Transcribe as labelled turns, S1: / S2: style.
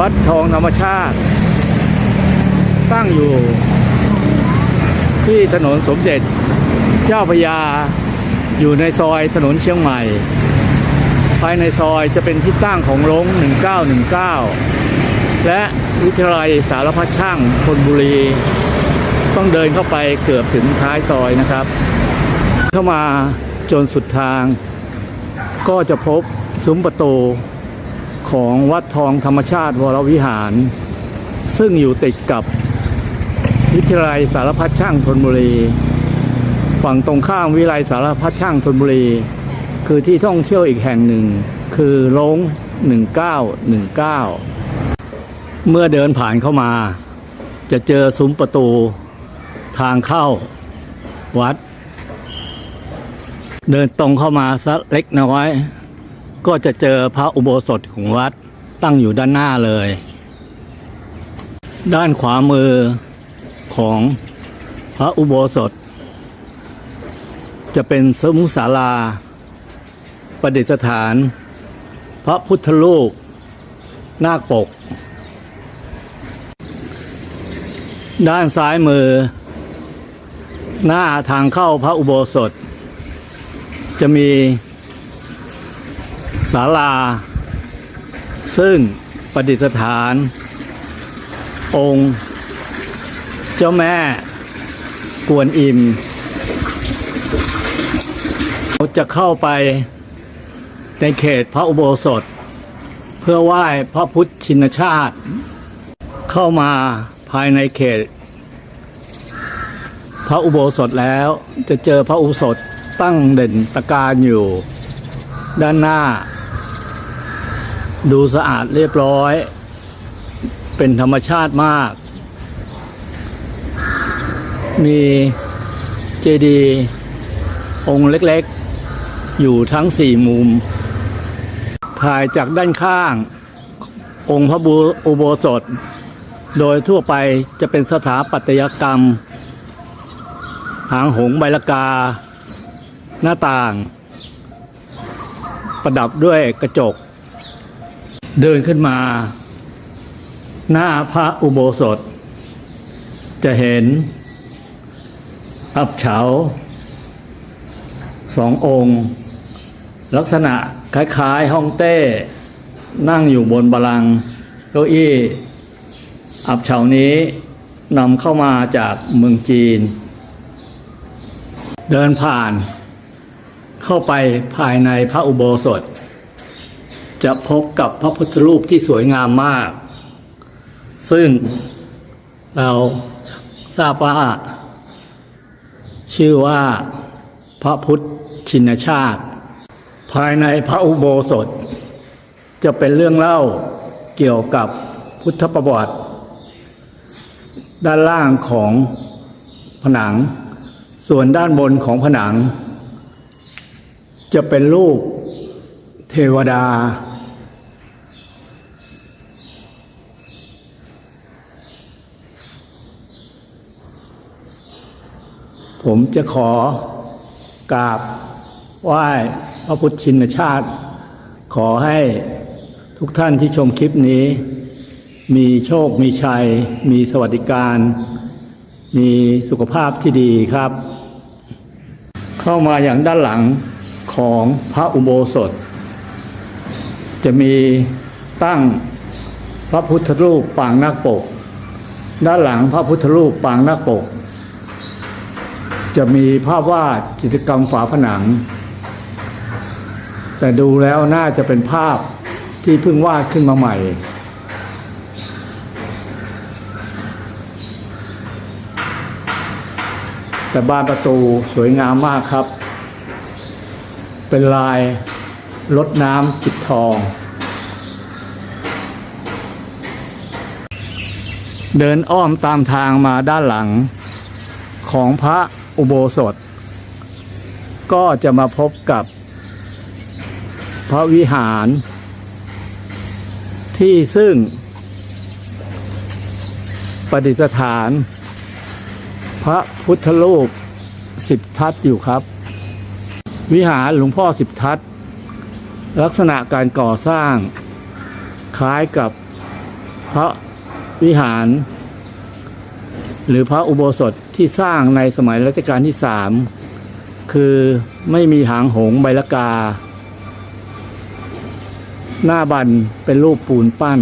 S1: วัดทองธรรมชาติ ตั้งอยู่ที่ถนนสมเด็จเจ้าพยา อยู่ในซอยถนนเชียงใหม่ ภายในซอยจะเป็นที่ตั้งของโรง1919 และวิทยาลัยสารพัดช่างธนบุรี ต้องเดินเข้าไปเกือบถึงท้ายซอยนะครับ เข้ามาจนสุดทาง ก็จะพบซุ้มประตู ของวัดทองธรรมชาติวรวิหาร ซึ่งอยู่ติดกับวิทยาลัยสารพัดช่างธนบุรี ฝั่งตรงข้ามวิทยาลัยสารพัดช่างธนบุรี คือที่ท่องเที่ยวอีกแห่งหนึ่ง คือโรง1919 เมื่อเดินผ่านเข้ามา จะเจอซุ้มประตูทางเข้าวัด เดินตรงเข้ามาสักเล็กน้อย ก็จะเจอพระอุโบสถของวัดตั้งอยู่ด้านหน้าเลย ด้านขวามือของพระอุโบสถ จะเป็นสมุสาราประดิษฐาน พระพุทธรูปนาคปก ด้านซ้ายมือ หน้าทางเข้าพระอุโบสถ จะมี ศาลา ซึ่งประดิษฐาน องค์ เจ้าแม่กวนอิมเราจะเข้าไปในเขตพระอุโบสถ เพื่อไหว้พระพุทธชินชาติ เข้ามาภายในเขต พระอุโบสถแล้วจะเจอพระอุโบสถตั้งเด่นตะการอยู่ด้านหน้า ดูสะอาดเรียบร้อย เป็นธรรมชาติมาก มีเจดีย์องค์เล็กๆ อยู่ทั้งสี่มุม ถ่ายจากด้านข้าง องค์พระบูอุโบสถ โดยทั่วไปจะเป็นสถาปัตยกรรม หางหงใบละกา หน้าต่าง ประดับด้วยกระจก เดินขึ้นมา หน้าพระอุโบสถ จะเห็นอับเฉาสององค์ ลักษณะคล้ายๆฮ่องเต้ นั่งอยู่บนบาลังก์เก้าอี้ อับเฉานี้นำเข้ามาจากเมืองจีน เดินผ่านเข้าไปภายในพระอุโบสถ จะพบกับพระพุทธรูปที่สวยงามมาก ซึ่งเราทราบว่า ชื่อว่าพระพุทธชินชาติ ภายในพระอุโบสถ จะเป็นเรื่องเล่าเกี่ยวกับพุทธประวัติ ด้านล่างของผนัง ส่วนด้านบนของผนัง จะเป็นรูปเทวดา ผมจะขอกราบไหว้พระพุทธชินชาติ ขอให้ทุกท่านที่ชมคลิปนี้ มีโชคมีชัย มีสวัสดิการ มีสุขภาพที่ดีครับ เข้ามาอย่างด้านหลังของพระอุโบสถ จะมีตั้งพระพุทธรูปปางนาคปก ด้านหลังพระพุทธรูปปางนาคปก จะมีภาพวาดกิจกรรมฝาผนัง แต่ดูแล้วน่าจะเป็นภาพที่เพิ่งวาดขึ้นมาใหม่ แต่บานประตูสวยงามมากครับ เป็นลายรดน้ำปิดทอง เดินอ้อมตามทางมาด้านหลังของพระ อุโบสถ ก็จะมาพบกับพระวิหาร ที่ซึ่งประดิษฐาน พระพุทธรูปสิบทัศอยู่ครับ วิหารหลวงพ่อสิบทัศลักษณะการก่อสร้าง คล้ายกับพระวิหาร หรือพระอุโบสถที่สร้างในสมัยรัชกาลที่สามคือไม่มีหางหงใบละกา หน้าบันเป็นรูปปูนปั้น